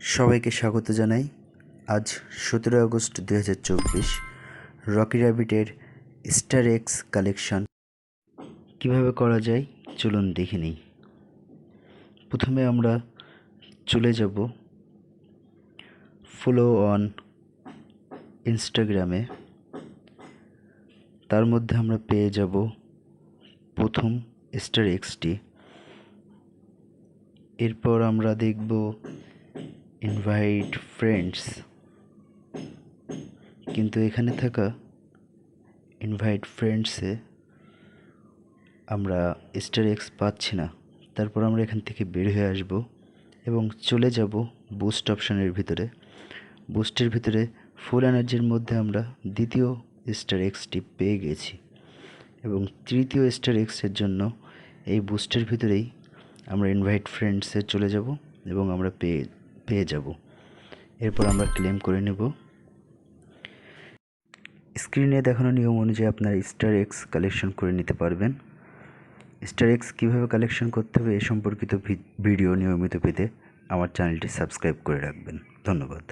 সবাইকে স্বাগত জানাই। আজ সতেরো আগস্ট দু হাজার চব্বিশ, রকি র্যাবিটের স্টার এক্স কালেকশন। কীভাবে করা যায়? চলুন দেখে নিই। প্রথমে আমরা চলে যাব ফলো অন ইনস্টাগ্রামে তার মধ্যে আমরা পেয়ে যাব প্রথম স্টার এক্সটি। এরপর আমরা দেখব ইনভাইট ফ্রেন্ডস কিন্তু এখানে থাকা ইনভাইট ফ্রেন্ডসে আমরা স্টার এক্স পাচ্ছি না। তারপর আমরা এখান থেকে বের হয়ে আসব এবং চলে যাব বুস্ট অপশানের ভিতরে। বুস্টের ভিতরে ফুল এনার্জির মধ্যে আমরা দ্বিতীয় স্টার এক্সটি পেয়ে গেছি এবং তৃতীয় স্টার এক্সের জন্য এই বুস্টের ভিতরেই আমরা ইনভাইট ফ্রেন্ডসে চলে যাব এবং আমরা পেয়ে পেয়ে যাব। এরপর আমরা ক্লেম করে নেব। স্ক্রিনে দেখানো নিয়ম অনুযায়ী আপনারা স্টার এক্স কালেকশন করে নিতে পারবেন। স্টার এক্স কীভাবে কালেকশন করতে হবে এ সম্পর্কিত ভিডিও নিয়মিত পেতে আমার চ্যানেলটি সাবস্ক্রাইব করে রাখবেন। ধন্যবাদ।